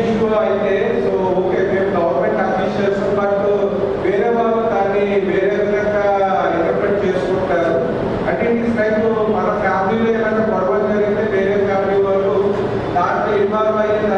Issue అయితే so okay మేము government officials but వేరే వాళ్ళు దాన్ని వేరే విధంగా ఇంటర్ప్రిట్ చేసుకుంటారు. అంటే ఇట్ లైక్ మన ఫ్యామిలీలో ఏమైనా గొడవలు జరిగితే వేరే ఫ్యామిలీ వాళ్ళు దాంట్లో ఇన్వాల్వ్ అయ్యి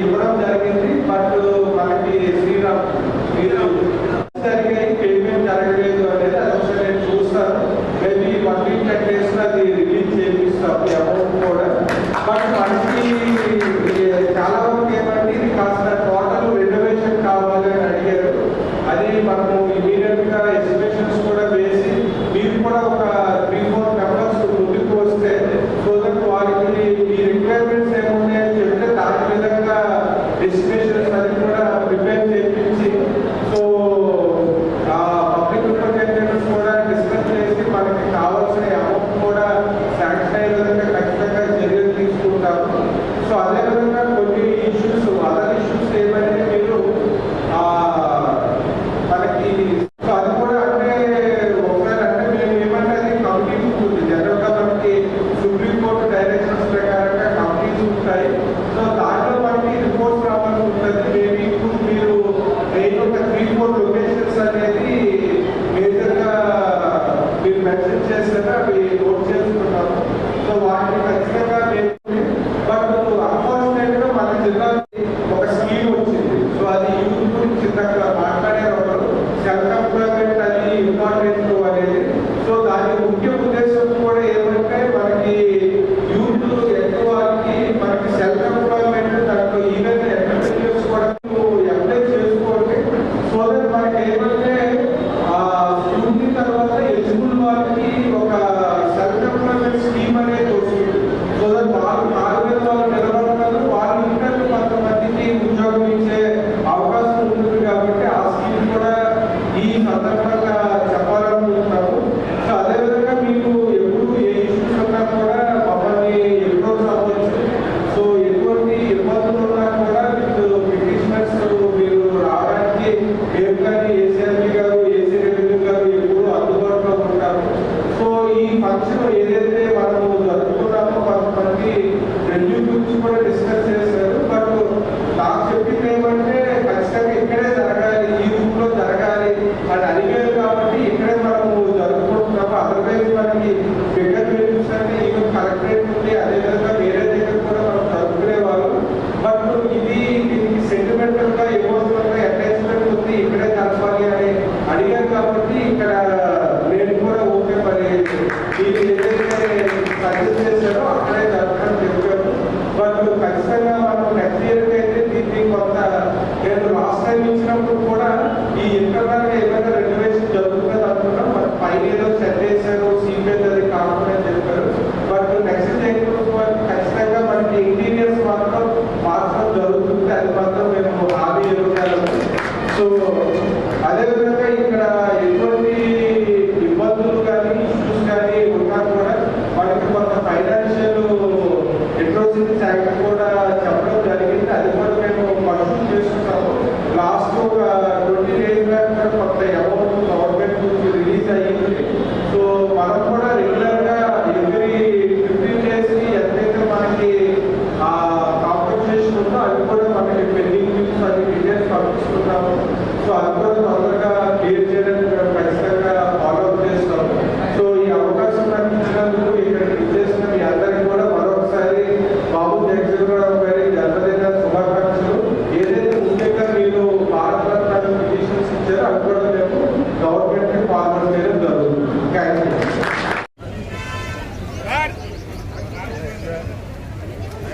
ఇవ్వడం జరిగింది బట్ మనకి శ్రీరామ్ శ్రీరామ్ జరిగాయి పేమెంట్ జరగలేదు అనేది అదొకసారి నేను చూస్తాను. Maybe one week at least అది రిలీజ్ చేపిస్తాం అమౌంట్ కూడా. బట్ మనకి చాలా వరకు ఏమంటే ఇది కాస్త టోటల్ రెనోవేషన్ కావాలి అని అడిగారు. అది మనము ఇమీడియట్గా ఎస్టిమేషన్స్ కూడా వేసి మీరు కూడా ఒక త్రీ ఫోర్ మెంబర్స్ ముందుకు వస్తే సో దట్ వాళ్ళకి మీ రిక్వైర్మెంట్స్